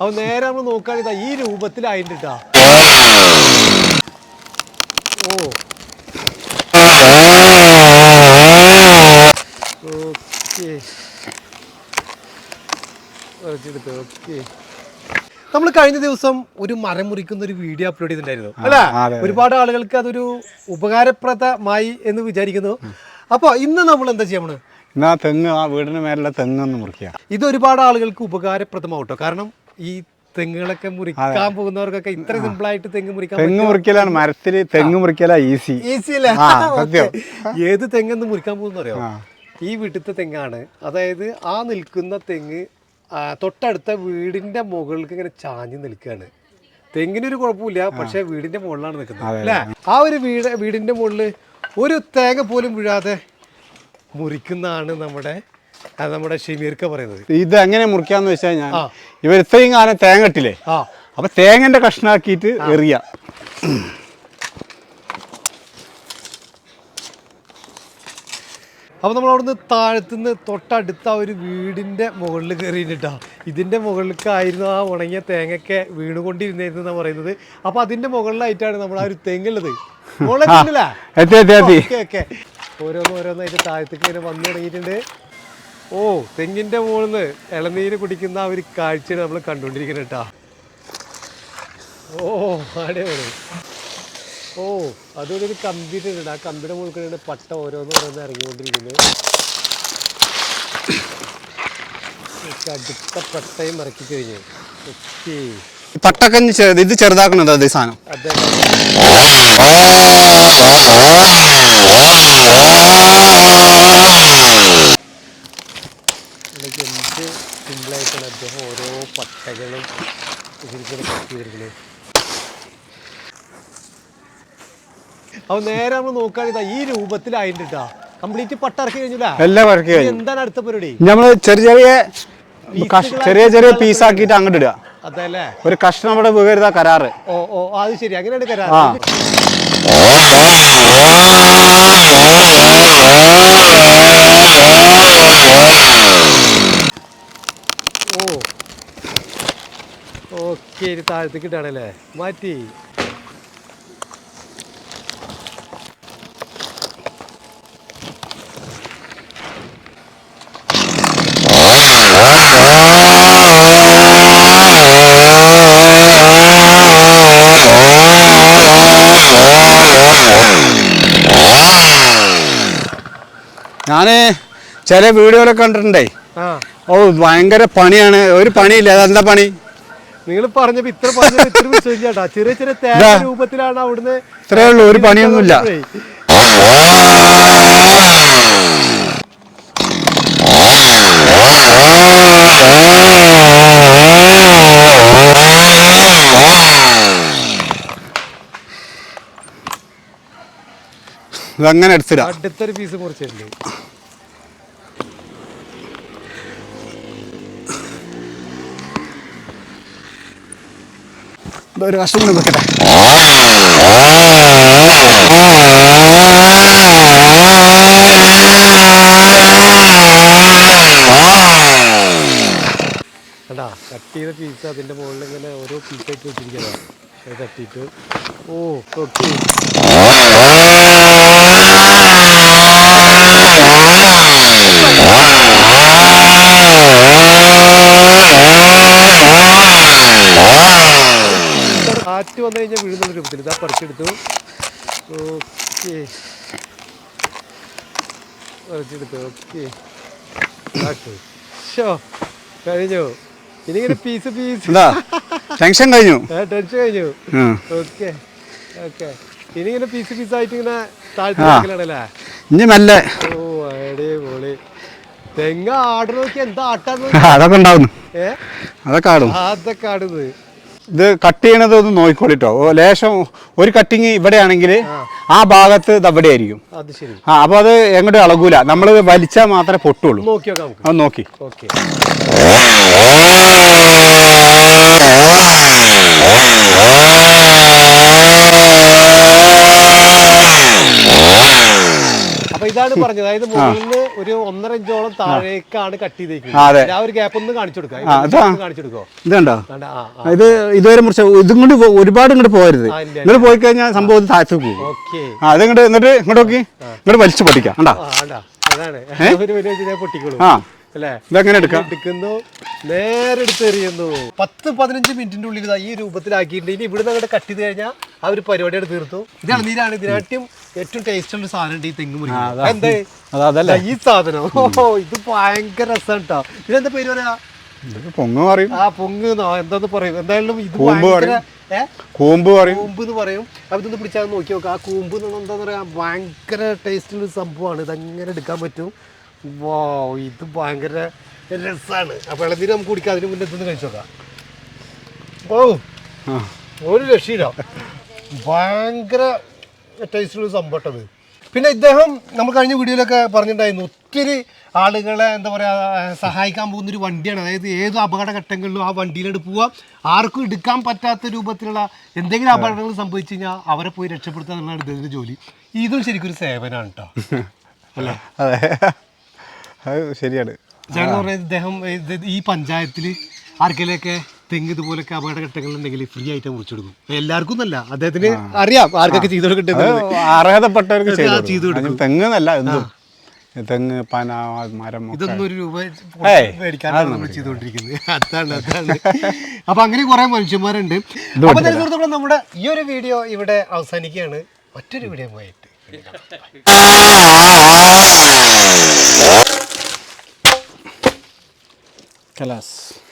അപ്പൊ നേരെ നമ്മൾ നോക്കുകയാണെങ്കിൽ ഈ രൂപത്തിലായിട്ട് ട്ടാ. ഓ. ഓക്കെ. ഓക്കെ. നമ്മൾ കഴിഞ്ഞ ദിവസം ഒരു മരം മുറിക്കുന്ന ഒരു വീഡിയോ അപ്ലോഡ് ചെയ്തിട്ടുണ്ടായിരുന്നു. അല്ലേ. ഒരുപാട് ആളുകൾക്ക് അതൊരു ഉപകാരപ്രദമായി എന്ന് വിചാരിക്കുന്നു. അപ്പോൾ ഇന്ന് നമ്മൾ എന്താ ചെയ്യണം ആ തെങ്ങ് ആ വീടിന് മേലുള്ള തെങ്ങൊന്ന് മുറിക്കുക. ഇത് ഒരുപാട് ആളുകൾക്ക് ഉപകാരപ്രദമാവട്ടോ. കാരണം ഈ തെങ്ങുകളൊക്കെ മുറിക്കാൻ പോകുന്നവർക്കൊക്കെ ഇത്ര സിമ്പിൾ ആയിട്ട് തെങ്ങ് മുറിക്കാൻ തെങ്ങ് മുറിക്കലാണ്. മരത്തിൽ തെങ്ങ് മുറിക്കലാ ഈസി ഈസി അല്ലേ. ഏത് തെങ്ങെന്ന് മുറിക്കാൻ പോകുന്ന അറിയോ ഈ വീട്ടിലത്തെ തെങ്ങാണ്. അതായത് ആ നിൽക്കുന്ന തെങ്ങ് തൊട്ടടുത്ത വീടിന്റെ മുകളിലേക്ക് ഇങ്ങനെ ചാഞ്ഞു നിൽക്കുകയാണ് തെങ്ങിനൊരു കുഴപ്പമില്ല പക്ഷെ വീടിന്റെ മുകളിലാണ് നിൽക്കുന്നത്. അല്ലേ? ആ ഒരു വീട് വീടിന്റെ മുകളിൽ ഒരു തേങ്ങ പോലും വീഴാതെ മുറിക്കുന്നതാണ് നമ്മുടെ നമ്മുടെ ഷമീർക്ക പറയുന്നത്. ഇത് എങ്ങനെ മുറിക്കാന്ന് വെച്ചാൽ ഞാൻ ഇവർ ഇത്രയും കാലം തേങ്ങ ഇട്ടില്ലേ ആ. അപ്പൊ തേങ്ങന്റെ കഷ്ണാക്കിയിട്ട് എറിയ. അപ്പോൾ നമ്മൾ അവിടുന്ന് താഴത്തുനിന്ന് തൊട്ടടുത്ത ഒരു വീടിന്റെ മുകളിൽ കയറിയിട്ടാ. ഇതിന്റെ മുകളിലേക്കായിരുന്നു ആ ഉണങ്ങിയ തേങ്ങയൊക്കെ വീണുകൊണ്ടിരുന്നായിരുന്നു പറയുന്നത്. അപ്പോൾ അതിന്റെ മുകളിലായിട്ടാണ് നമ്മൾ ആ ഒരു തെങ്ങുള്ളത്. Okay okay. ഓരോന്ന് ഓരോന്നായിട്ട് താഴത്തേക്ക് ഇങ്ങനെ വന്നു തുടങ്ങിയിട്ടുണ്ട്. ഓ തെങ്ങിന്റെ മുകളിൽ നിന്ന് ഇളനീര് കുടിക്കുന്ന ആ ഒരു കാഴ്ചയാണ് നമ്മൾ കണ്ടുകൊണ്ടിരിക്കുന്നത് കേട്ടാ ഓ അടിപൊളി ഓ അതുകൊണ്ട് ഒരു കമ്പി ഉണ്ട് ആ കമ്പിയുടെ മുകളിൽ കൂടെയാണ് പട്ട ഓരോന്ന് ഓരോന്ന് ഇറങ്ങിക്കൊണ്ടിരിക്കുന്നത് അടുത്ത പട്ടയും ഇറക്കി കഴിഞ്ഞു ഓക്കേ പട്ടക്കഞ്ഞ് ഇത് ചെറുതാക്കണത് അതേ സാധനം അതെ ചെയ്തിരിക്കുന്നത് അപ്പൊ നേരെ നമ്മൾ നോക്കുകയാണെങ്കിൽ ഈ രൂപത്തിലായിട്ട് ട്ടാ. കംപ്ലീറ്റ് പട്ടിറക്കി കഴിഞ്ഞില്ല? എല്ലാം വരക്കി കഴിഞ്ഞു. എന്താണ് അടുത്ത പരിപാടി? നമ്മൾ ചെറിയ ചെറിയ ചെറിയ ചെറിയ ചെറിയ ആക്കിട്ട് അങ്ങോട്ട് ഇടുക. ഒരു കഷ്ണം അവിടെ വീകരുതാ കരാറ്. ഓ ഓ അത് ശരി. അങ്ങനെയാണ് കരാറ്. ആ ഓ ഓക്കെ ഇനി താഴത്തേക്ക് ഇട്ടാണല്ലേ? മാറ്റി. ഞാൻ ചില വീഡിയോയിലൊക്കെ കണ്ടിട്ടുണ്ടേ. ഓ ഭയങ്കര പണിയാണ്. ഒരു പണിയില്ല. അതെന്താ പണി? നിങ്ങൾ പറഞ്ഞപ്പോ ഇത്ര പറഞ്ഞപ്പോ ഇത്ര ചെറിയ ചെറിയ തേങ്ങ. രൂപത്തിലാണ് അവിടുന്ന് ഇത്രേ ഉള്ളൂ ഒരു പണിയൊന്നുമില്ല. ഇതങ്ങനെ എടുത്തിടാം. അടുത്തൊരു പീസ് മുറിച്ചിട്ടുണ്ട് ഒരു കഷ്ണം കൂടി വെക്കട്ടെ കണ്ടാ കട്ട് ചെയ്ത പീസ് അതിന്റെ മുകളിൽ ഇങ്ങനെ ഓരോ പീസായിട്ട് വെച്ചിരിക്കുന്നതാണ് അത് തട്ടിയിട്ട് ഓ ഓക്കെ കാറ്റ് വന്നു കഴിഞ്ഞാൽ വീഴുന്ന രൂപത്തിൽ ഇതാ പറിച്ചെടുത്തു. ഓക്കെ. പറിച്ചെടുത്തു. ഓക്കെ. ഷോ കഴിഞ്ഞു. ഇനിങ്ങനെ പീസ് പീസ്. ടെൻഷൻ കഴിഞ്ഞു? ടെൻഷൻ കഴിഞ്ഞു. ഓക്കെ. ഓക്കെ. ഇനിങ്ങനെ പീസ് പീസ് ആയിട്ട് ഇങ്ങനെ താഴ്ത്തിലാണല്ലേ ഇനി മെല്ലെ. ഓ അടിപൊളി. തെങ്ങ ആട് നോക്കി എന്താ ആട്ടാന്ന് അതൊക്കെ ഉണ്ടാവുന്നു. ഏ? അതൊക്കെ ആടും അതൊക്കെ ആടുന്നത്. ഇത് കട്ട് ചെയ്യണത് ഒന്ന് നോക്കിക്കോളിട്ടോ. ലേശം ഒരു കട്ടിങ് ഇവിടെയാണെങ്കിൽ ആ. ഭാഗത്ത് അവിടെ ആയിരിക്കും ആ അപ്പോൾ അത് എങ്ങോട്ട് ഇളകൂല. നമ്മൾ വലിച്ചാൽ മാത്രമേ പൊട്ടുള്ളൂ. അത് നോക്കി. ഓക്കെ. അപ്പൊ ഇതാണ് പറഞ്ഞത്. അതായത് നിന്ന് ഒരു ഒന്നര ഇഞ്ചോളം താഴേക്കാണ് കട്ട്. ചെയ്തേക്കുന്നത്. ആ ഒരു ഗ്യാപ്പ് ഒന്ന് കാണിച്ചു കൊടുക്കാം. ആ, ഇതാ. കാണിച്ചു കൊടുക്കോ? ഇതുവരെ മുറിച്ച ഇതും കൊണ്ട് ഒരുപാട് ഇങ്ങോട്ട് പോകരുത്. ഇങ്ങോട്ട് പോയി കഴിഞ്ഞാൽ സംഭവം ഇത് താഴത്തേക്ക് പോകും. അത് ഇങ്ങോട്ട് എന്നിട്ട് ഇങ്ങോട്ട് നോക്കി. ഇങ്ങോട്ട് വലിച്ചു പൊട്ടിക്കാം. കണ്ടാ? അതാണ്. പൊട്ടിക്കോളൂ. ആ. അല്ലേ? ഇതെങ്ങനെ എടുക്കാം? എടുക്കുന്നു. നേരെ എടുത്തെറിയുന്നു പത്ത് പതിനഞ്ച് മിനിറ്റിന്റെ ഉള്ളിൽ ഈ രൂപത്തിലാക്കിയിട്ട് ഇനി ഇവിടുന്ന് അങ്ങോട്ട് കട്ട് ചെയ്ത് കഴിഞ്ഞാൽ ആ ഒരു പരിപാടിയാണ് തീർത്തു. ഇതാണ് നീരാണ് ഇതിനാട്ടും ഏറ്റവും ടേസ്റ്റ് ഉള്ള സാധനം ഈ തെങ്ങ് മുറി എന്താ? അത് അതല്ലേ? ഈ സാധനം. ഓ ഇത് ഭയങ്കര രസമാണ് കേട്ടോ ഇതെന്താ പേര് പറയാ? പൊങ്ങ് പറയും. ആ പൊങ്ങ് എന്താന്ന് പറയും? എന്തായാലും ഇത് ഭയങ്കര കൂമ്പ് പറയും. കൂമ്പ് എന്ന് പറയും. അപ്പൊ ഇതൊന്ന് പിടിച്ചാൽ നോക്കി നോക്കാം. ആ കൂമ്പ് എന്ന് എന്താന്ന് പറയാ? ഭയങ്കര ടേസ്റ്റുള്ള സംഭവമാണ്. ഇതങ്ങനെ എടുക്കാൻ പറ്റും? വോ ഇത് ഭയങ്കര രസമാണ് ആ ഇളനീര് നമുക്ക് കുടിക്കാം. അതിന് മുന്നേ ഇതൊന്ന് കഴിച്ചു നോക്കാം. ഓ ആ. ഒരു രക്ഷയില്ല. ഭയങ്കര ടേസ്റ്റുള്ള സംഭവട്ടത് പിന്നെ ഇദ്ദേഹം നമ്മൾ കഴിഞ്ഞ വീഡിയോയിലൊക്കെ പറഞ്ഞിട്ടുണ്ടായിരുന്നു ഒത്തിരി ആളുകളെ എന്താ പറയുക സഹായിക്കാൻ പോകുന്ന ഒരു വണ്ടിയാണ്. അതായത് ഏത് അപകടഘട്ടങ്ങളിലും ആ വണ്ടിയിലോട്ട് പോവാം ആർക്കും എടുക്കാൻ പറ്റാത്ത രൂപത്തിലുള്ള എന്തെങ്കിലും അപകടങ്ങൾ സംഭവിച്ചു കഴിഞ്ഞാൽ അവരെ പോയി രക്ഷപ്പെടുത്തുക എന്നുള്ളതാണ് ഇദ്ദേഹത്തിന്റെ ജോലി. ഇതും ശരിക്കും ഒരു സേവനമാണ് കേട്ടോ അല്ലേ അതെ ശരിയാണ്. ചേട്ടൻ പറയുന്നത് ഇദ്ദേഹം ഇത് ഈ പഞ്ചായത്തിൽ ആർക്കെങ്കിലൊക്കെ തെങ്ങ് ഇതുപോലൊക്കെ അപകടഘട്ടങ്ങളുണ്ടെങ്കിൽ ഫ്രീ ആയിട്ട് മുറിച്ചു കൊടുക്കും എല്ലാവർക്കും അല്ല അദ്ദേഹത്തിന് അറിയാം ആർക്കൊക്കെ ചെയ്തു കൊടുക്കട്ടെ അത് അർഹതപ്പെട്ടവർക്ക് ചെയ്തു കൊടുക്കും. തെങ്ങ് എന്നല്ല എന്തും. തെങ്ങ് പന മരം ഇതൊന്നും ഒരു രൂപ മേടിക്കാനാണ് നമ്മൾ ചെയ്തുകൊണ്ടിരിക്കുന്നത്. അതാണ് അതാണ്. അപ്പൊ അങ്ങനെ കുറെ മനുഷ്യന്മാരുണ്ട്. അപ്പൊ നമ്മുടെ ഈ ഒരു വീഡിയോ ഇവിടെ അവസാനിക്കുകയാണ്. മറ്റൊരു വീഡിയോ പോയിട്ട് que las